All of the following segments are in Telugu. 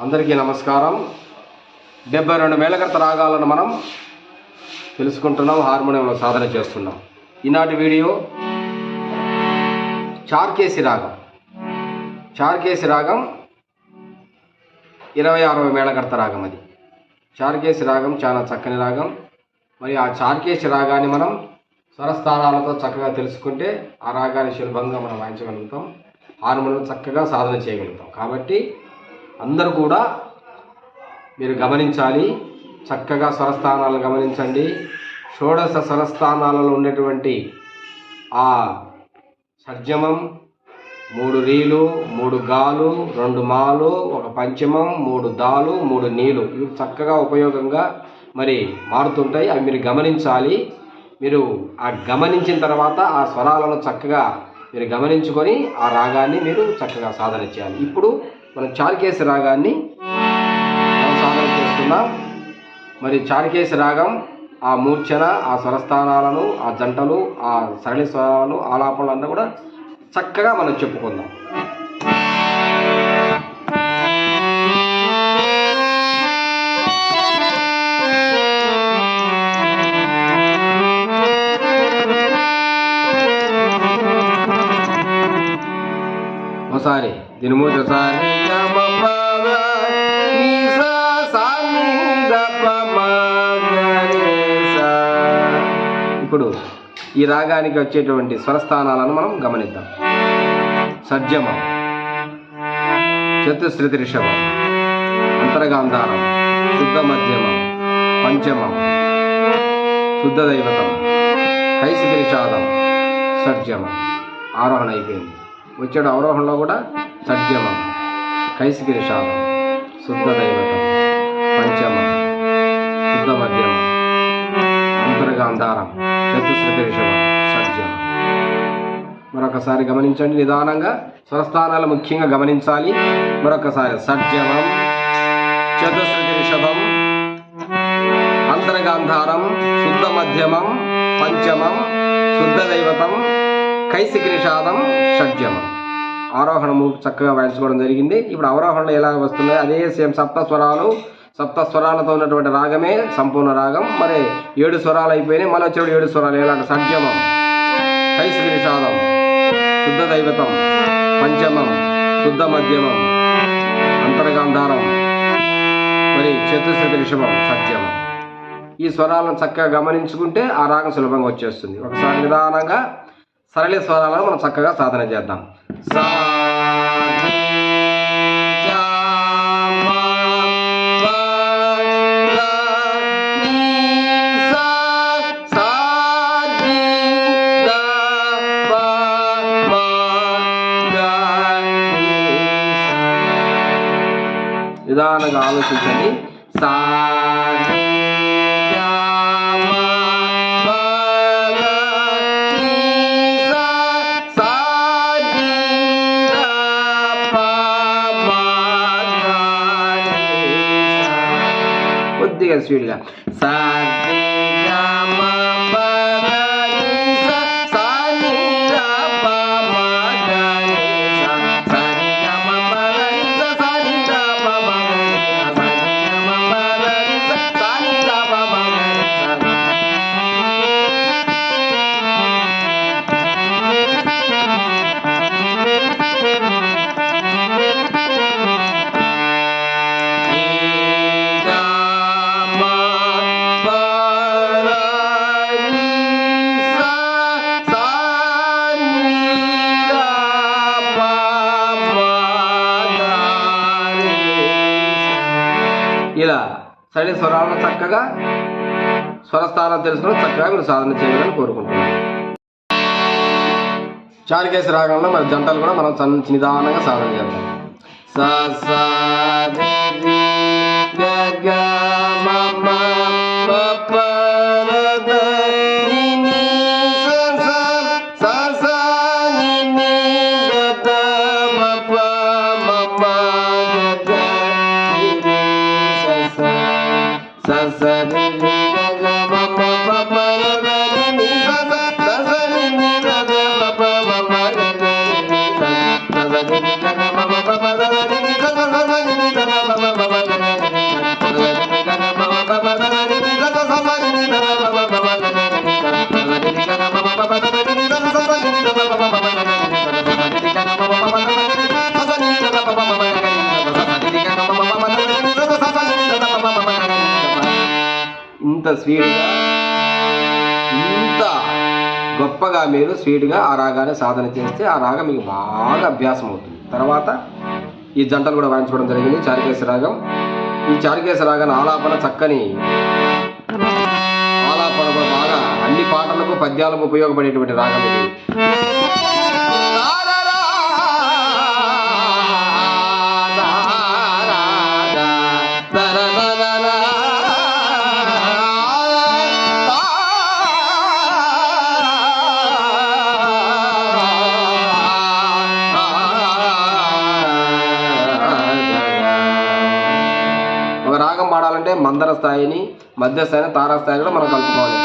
అందరికీ నమస్కారం. డెబ్బై రెండు మేళకర్త రాగాలను మనం తెలుసుకుంటున్నాం హార్మోనియంలో సాధన చేస్తున్నాం. ఈనాటి వీడియో చార్కేసి రాగం. చార్కేసి రాగం ఇరవై ఆరవ మేళకర్త రాగం అది. చార్కేసి రాగం చాలా చక్కని రాగం. మరి ఆ చార్కేసి రాగాన్ని మనం స్వరస్థానాలతో చక్కగా తెలుసుకుంటే ఆ రాగాన్ని సులభంగా మనం వాయించగలుగుతాం. హార్మోనియం చక్కగా సాధన చేయగలుగుతాం. కాబట్టి అందరూ కూడా మీరు గమనించాలి. చక్కగా స్వరస్థానాలు గమనించండి. షోడశ స్వరస్థానాలలో ఉండేటువంటి ఆ షడ్జమం మూడు రీలు మూడు గాలు రెండు మాలు ఒక పంచమం మూడు దాలు మూడు నీలు. ఇవి చక్కగా ఉపయోగంగా మరి మారుతుంటాయి. అవి మీరు గమనించాలి. మీరు ఆ గమనించిన తర్వాత ఆ స్వరాలను చక్కగా మీరు గమనించుకొని ఆ రాగాన్ని మీరు చక్కగా సాధన చేయాలి. ఇప్పుడు మనం చారుకేసి రాగాన్ని సాధన చేస్తున్నాం. మరి చారుకేసి రాగం ఆ మూర్ఛన ఆ స్వరస్థానాలను ఆ జంటలు ఆ సరళి స్వరాలను ఆలాపనలు కూడా చక్కగా మనం చెప్పుకుందాం. ఒకసారి దీని మూడు ఒకసారి. ఇప్పుడు ఈ రాగానికి వచ్చేటువంటి స్వరస్థానాలను మనం గమనిద్దాం. సజ్జమం చతుశ్రుతి రిషభం అంతర్గాంధారం శుద్ధ మధ్యమం పంచమం శుద్ధ దైవతం కైసికి నిషాదం షడ్జమం ఆరోహణ అయిపోయింది. వచ్చాడు అవరోహణలో కూడా షడ్జమం కైసికి శుద్ధ దైవతం పంచమం శుద్ధ మధ్యమం అంతర్గాంధారం చతుశ్రుతి రిషభం మరొకసారి గమనించండి నిదానంగా. స్వరస్థానాలు ముఖ్యంగా గమనించాలి. మరొకసారి సజ్జమం చతుశ్రుతి అంతర్గాంధారం శుద్ధ మధ్యమం పంచమం శుద్ధ దైవతం కైసికి షడ్జమం. ఆరోహణము చక్కగా వాయించుకోవడం జరిగింది. ఇప్పుడు అవరోహణలు ఎలా వస్తున్నాయి అదే సేమ్ సప్త స్వరాలు సప్త స్వరాలతో ఉన్నటువంటి రాగమే సంపూర్ణ రాగం. మరి ఏడు స్వరాలు అయిపోయినాయి. మళ్ళీ వచ్చేవాడు ఏడు స్వరాలు. ఎలాంటి షడ్జమం. కైసికి శుద్ధ దైవతం. పంచమం. శుద్ధ మధ్యమం. అంతర్గాంధారం. మరి చతుశ్రుతి రిషభం సత్యమం ఈ స్వరాలను చక్కగా గమనించుకుంటే ఆ రాగం సులభంగా వచ్చేస్తుంది. ఒకసారి నిదానంగా సరళ స్వరాలను మనం చక్కగా సాధన చేద్దాం సా. నిదానంగా ఆలోచించండి సా দিকে సరైన స్వరాలను చక్కగా స్వరస్థానం తెలుసుకుని చక్కగా మీరు సాధన చేయాలని కోరుకుంటున్నాను. చారుకేశ రాగంలో మరి జంటలు కూడా మనం చన్- నిదానంగా సాధన చేద్దాం. సా तस्वीर గొప్పగా మీరు స్వీట్గా ఆ రాగాన్ని సాధన చేస్తే ఆ రాగం మీకు బాగా అభ్యాసం అవుతుంది. తర్వాత ఈ జంటలు కూడా వాయించుకోవడం జరిగింది. చారికేశ రాగం. ఈ చారికేశ రాగాన్ని ఆలాపన చక్కని ఆలాపన కూడా బాగా అన్ని పాటలకు పద్యాలకు ఉపయోగపడేటువంటి రాగం ఇది. స్థాయిని మధ్య స్థాయిని తారా కూడా మనం కలుపుకోవాలి.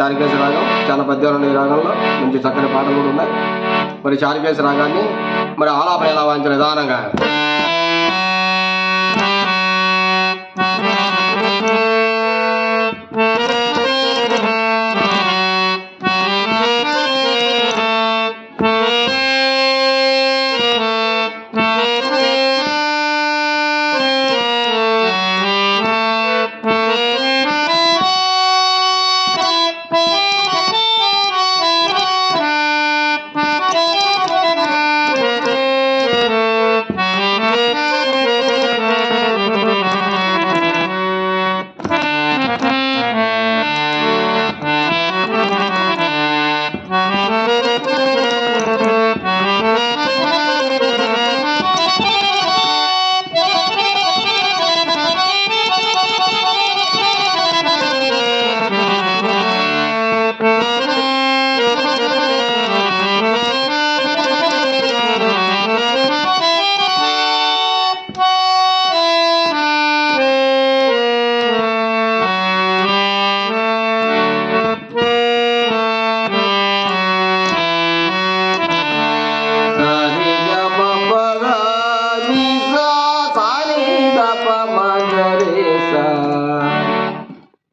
చారికేశ రాగం చాలా పద్యాలు ఉన్నాయి ఈ రాగంలో. మంచి చక్కని పాటలు కూడా ఉన్నాయి. మరి చారికేశ రాగాన్ని మరి ఆలాపన ఎలా వాయించిన విధానంగా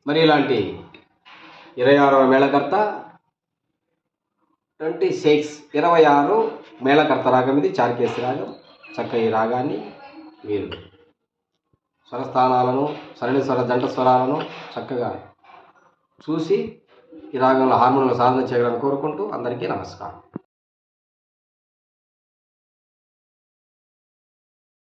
మరి ఇలాంటి ఇరవై ఆరవ మేళకర్త ట్వంటీ సిక్స్ ఇరవై ఆరు మేళకర్త రాగం ఇది చార్కేసి రాగం చక్క ఈ రాగాన్ని మీరు స్వరస్థానాలను సరళి స్వర జంట స్వరాలను చక్కగా చూసి ఈ రాగంలో హార్మోన్లు సాధన చేయాలని కోరుకుంటూ అందరికీ నమస్కారం.